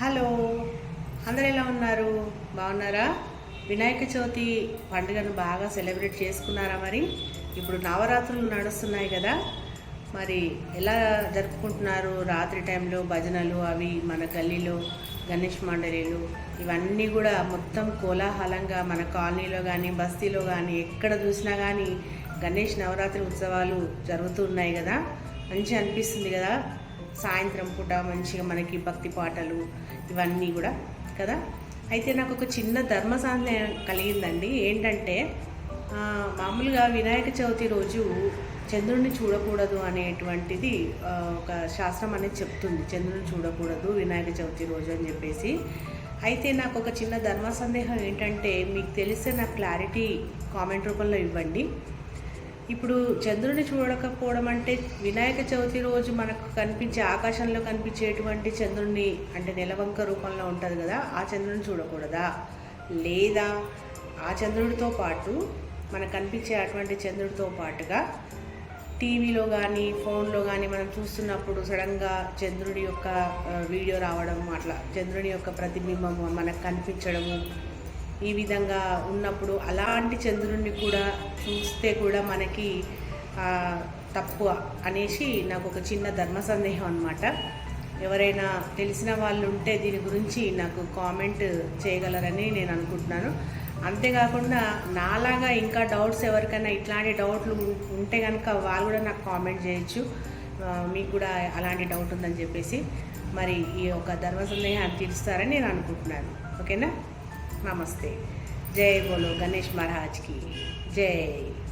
Hello. అందరు ఎలా ఉన్నారు? బాగున్నారా? వినాయక చవితి పండుగను బాగా సెలబ్రేట్ చేసుకున్నారా మరి? ఇప్పుడు నవరాత్రులు నడుస్తున్నాయి కదా. మరి ఎలా జరుపుకుంటున్నారు? రాత్రి టైంలో భజనలు అవి మన గల్లీలో గణేష్ మండలిలు ఇవన్నీ కూడా మొత్తం కోలాహలంగా మన కాలనీలో కానీ బస్తీలో కానీ ఎక్కడ చూసినా కానీ గణేష్ నవరాత్రి ఉత్సవాలు జరుగుతున్నాయి కదా. మంచిగా అనిపిస్తుంది కదా. సాయంత్రం పూట మంచిగా మనకి భక్తి పాటలు ఇవన్నీ కూడా కదా? అయితే నాకు ఒక చిన్న ధర్మ సందేహం కలిగిందండి. ఏంటంటే మామూలుగా వినాయక చవితి రోజు చంద్రుడిని చూడకూడదు అనేటువంటిది ఒక శాస్త్రం అనేది చెప్తుంది. చంద్రుడిని చూడకూడదు వినాయక చవితి రోజు అని చెప్పేసి. అయితే నాకు ఒక చిన్న ధర్మ సందేహం ఏంటంటే మీకు తెలిస్తే నాకు క్లారిటీ కామెంట్ రూపంలో ఇవ్వండి. ఇప్పుడు చంద్రుడిని చూడకపోవడం అంటే వినాయక చవితి రోజు మనకు కనిపించే ఆకాశంలో కనిపించేటువంటి చంద్రుడిని అంటే నెలవంక రూపంలో ఉంటుంది కదా ఆ చంద్రుడిని చూడకూడదా? లేదా ఆ చంద్రుడితో పాటు మనకు కనిపించే అటువంటి చంద్రుడితో పాటుగా టీవీలో కానీ ఫోన్లో కానీ మనం చూస్తున్నప్పుడు సడన్గా చంద్రుడి యొక్క వీడియో రావడం అట్లా చంద్రుని యొక్క ప్రతిబింబం మనకు కనిపించడము ఈ విధంగా ఉన్నప్పుడు అలాంటి చంద్రుడిని కూడా చూస్తే కూడా మనకి తక్కువ అనేసి నాకు ఒక చిన్న ధర్మ సందేహం అనమాట ఎవరైనా తెలిసిన వాళ్ళు ఉంటే దీని గురించి నాకు కామెంట్ చేయగలరని నేను అనుకుంటున్నాను. అంతేకాకుండా నాలాగా ఇంకా డౌట్స్ ఎవరికైనా ఇట్లాంటి డౌట్లు ఉం- ఉంటే కనుక వాళ్ళు కూడా నాకు కామెంట్ చేయొచ్చు. మీకు కూడా అలాంటి డౌట్ ఉందని చెప్పేసి మరి ఈ యొక్క ధర్మ సందేహాన్ని తీరుస్తారని నేను అనుకుంటున్నాను. ఓకేనా? नमस्ते। जय बोलो गणेश महाराज की। जय।